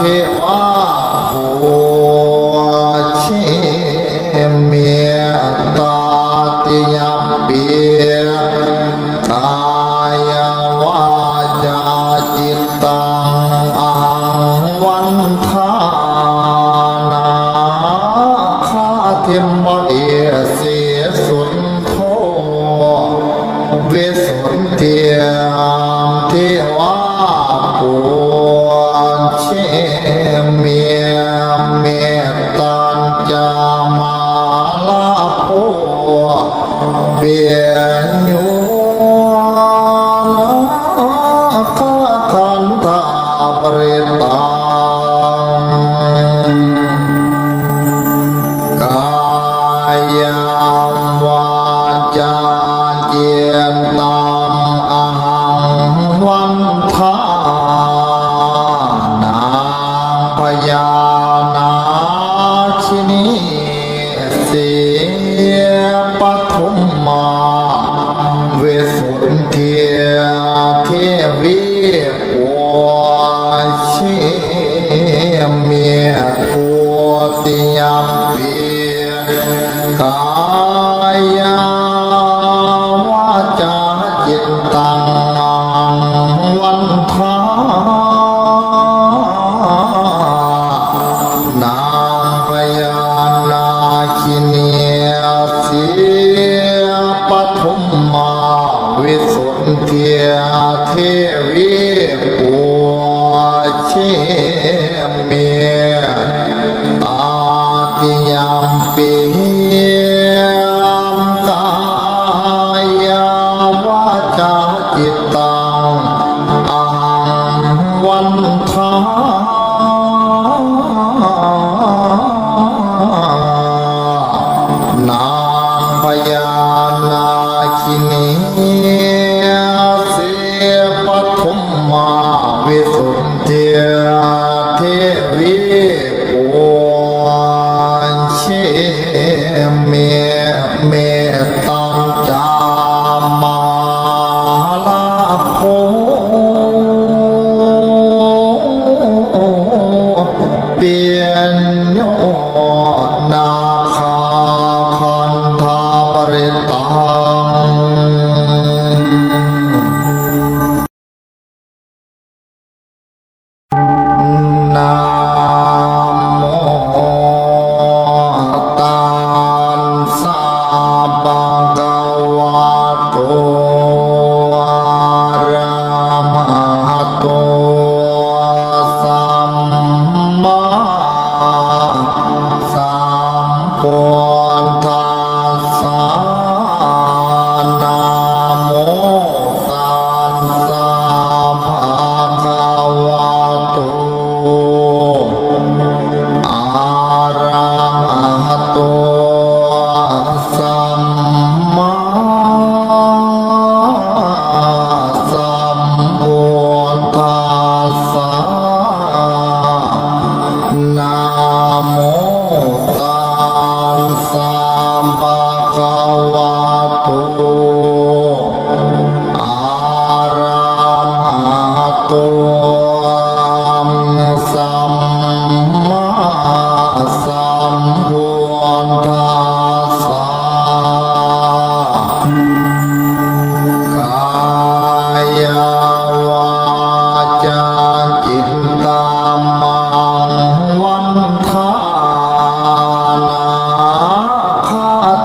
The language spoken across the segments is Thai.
ทวาหัวเชมีตาติยมเยกายาวาจิตตังวันทานาคาทมเเสียสุนทวิสุนเทียมเทวาหั เชเมียเมตตามาลาโพเบี ทุมมาวิสุทธิเทวีปัวเชเมตาติยามปียามตายาวาจาจิตตังองวันทา Yeah.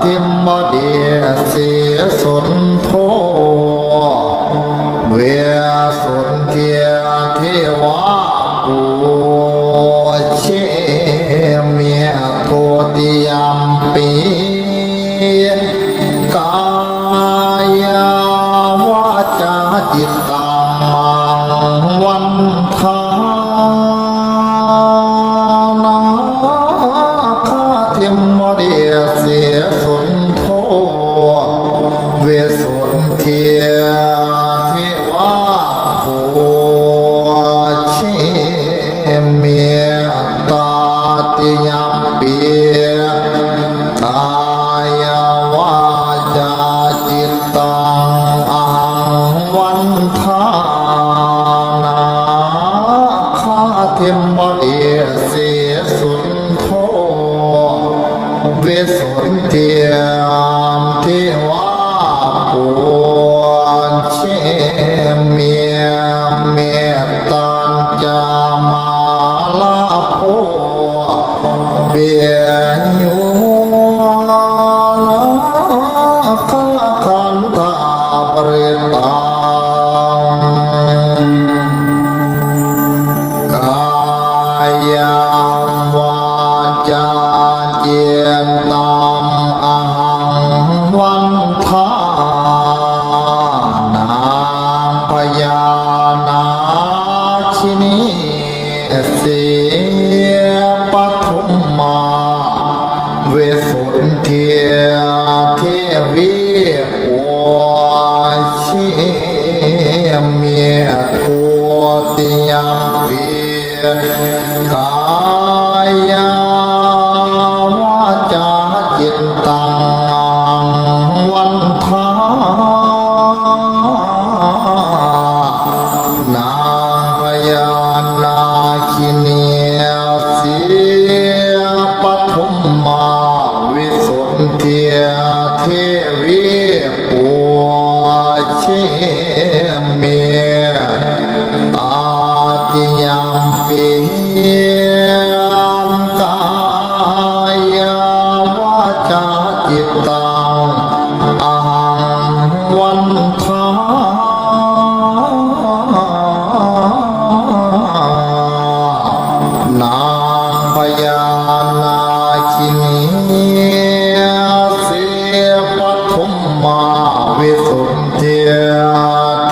ทิมบดีเสียสนโท ตาอาวันทานาคาเทมมเอเสสุนโทเวสุนเทียมเทวาปูเชเมียเมตตัจามาลาโพเบีย দিনে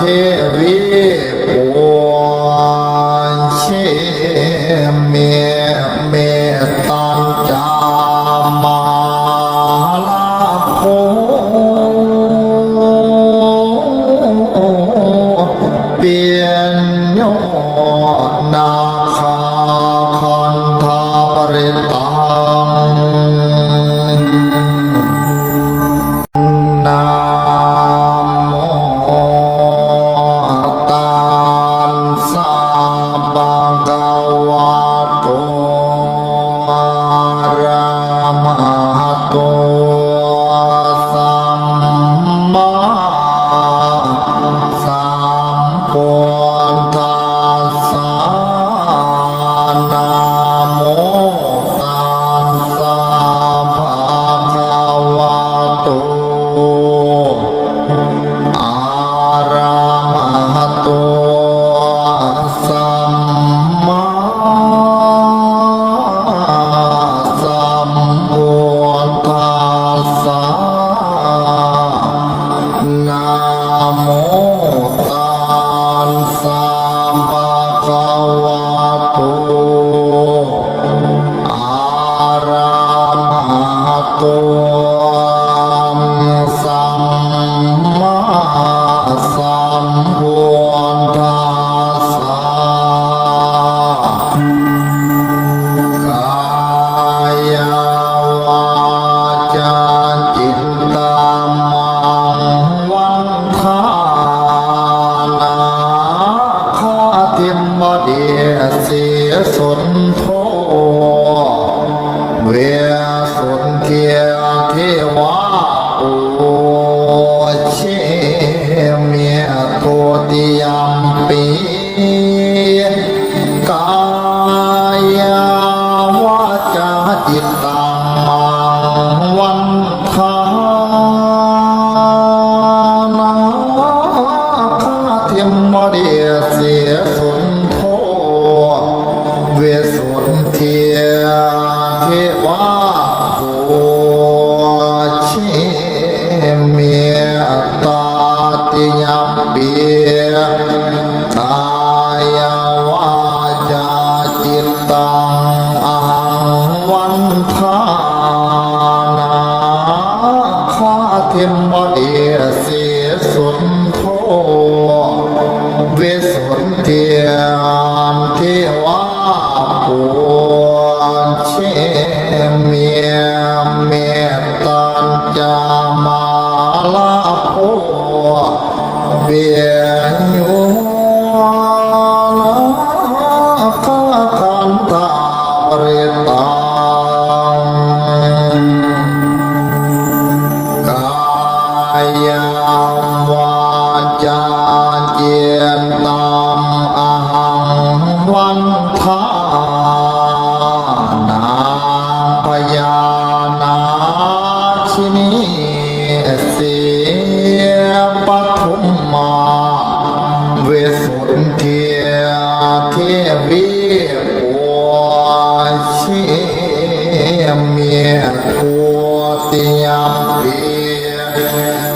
รี โมตัสสะ วันทานาปยานาคินีเสปยปฐมมาเวสุนเทียเทวีปัวชีเมียปวเตียเบีย